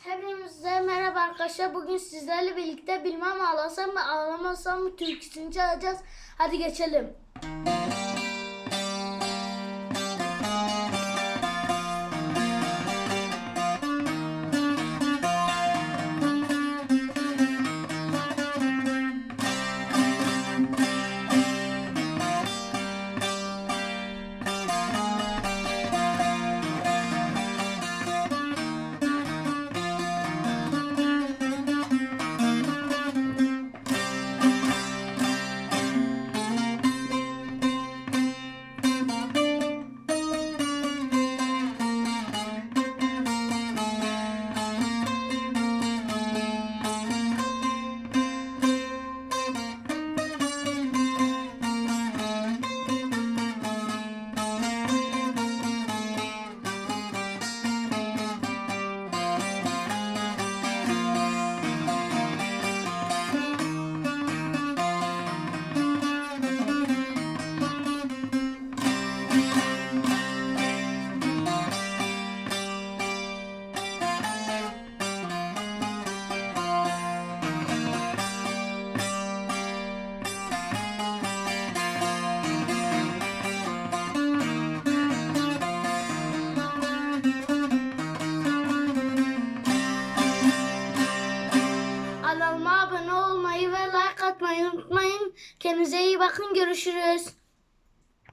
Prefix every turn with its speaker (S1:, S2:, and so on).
S1: Hepinize merhaba arkadaşlar. Bugün sizlerle birlikte bilmem ağlasam mı ağlamasam mı türküsünü çalacağız. Hadi geçelim. Kanalıma abone olmayı ve like atmayı unutmayın. Kendinize iyi bakın. Görüşürüz.